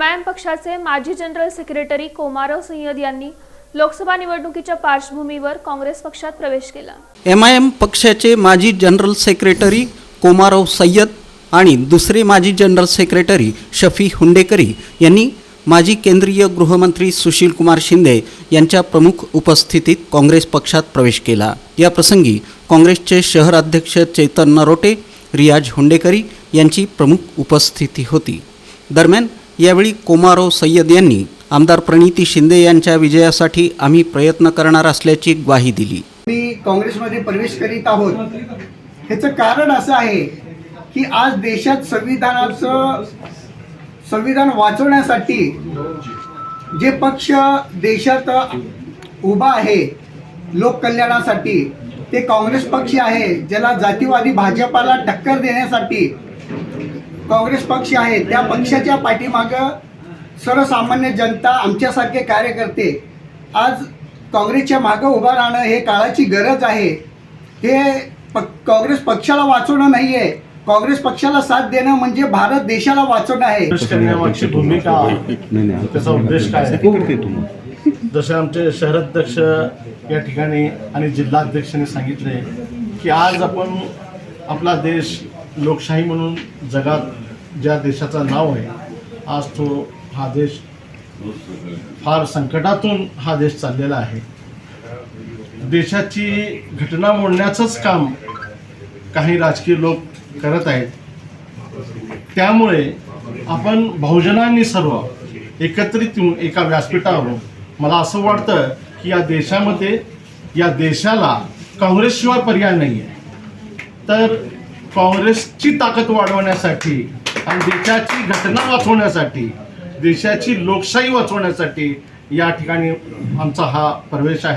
MIM पक्षाचे माजी general secretary कोमारव Syed यांनी लोकसभा निवडणुकीच्या पार्श्वभूमीवर काँग्रेस पक्षात प्रवेश केला. एम आय एम पक्षाचे माजी जनरल सेक्रेटरी कोमाराव सय्यद आणि दुसरे माजी जनरल सेक्रेटरी शफी हुंडेकरी यांनी माजी केंद्रीय गृहमंत्री सुशील कुमार शिंदे यांच्या प्रमुख उपस्थितीत काँग्रेस पक्षात प्रवेश केला. या प्रसंगी काँग्रेसचे शहर अध्यक्ष चैतन नरोटे रियाज हुंडेकरी यांची प्रमुख उपस्थिती होती. दरम्यान यावेळी कोमाराव सय्यद यांनी आमदार प्रणिती शिंदे यांच्या विजयासाठी आम्ही प्रयत्न करणार असल्याची ग्वाही दिली. मी काँग्रेसमध्ये प्रवेश करीत आहोत. ह्याचं कारण असं आहे की आज देशात संविधानाचं संविधान वाचवण्यासाठी जे पक्ष देशात उभा आहे लोककल्याणासाठी ते काँग्रेस पक्ष आहे ज्याला जातीवादी भाजपाला टक्कर देण्यासाठी काँग्रेस पक्ष आहे त्या पक्षाच्या पाठीमागं सर्वसामान्य जनता आमच्यासारखे कार्यकर्ते आज काँग्रेसच्या मागं उभं राहणं हे काळाची गरज आहे. हे प काँग्रेस पक्षाला वाचवणं नाही आहे काँग्रेस पक्षाला साथ देणं म्हणजे भारत देशाला वाचवणं आहे. भूमिका त्याचा उद्देश काय आहे? जसे आमचे शहराध्यक्ष या ठिकाणी आणि जिल्हाध्यक्षांनी सांगितले की आज आपण आपला देश लोकशाही म्हणून जगात ज्या देशाचं नाव आहे आज तो हा देश फार संकटातून हा देश चाललेला आहे. देशाची घटना मोडण्याचंच काम काही राजकीय लोक करत आहेत. त्यामुळे आपण बहुजनांनी सर्व एकत्रित येऊन एका व्यासपीठावर मला असं वाटतं की या देशामध्ये या देशाला काँग्रेसशिवाय पर्याय नाही आहे तर काँग्रेसची ताकद वाढवण्यासाठी आणि देशाची घटना वाचवण्यासाठी देशाची लोकशाही वाचवण्यासाठी या ठिकाणी आमचा हा प्रवेश आहे.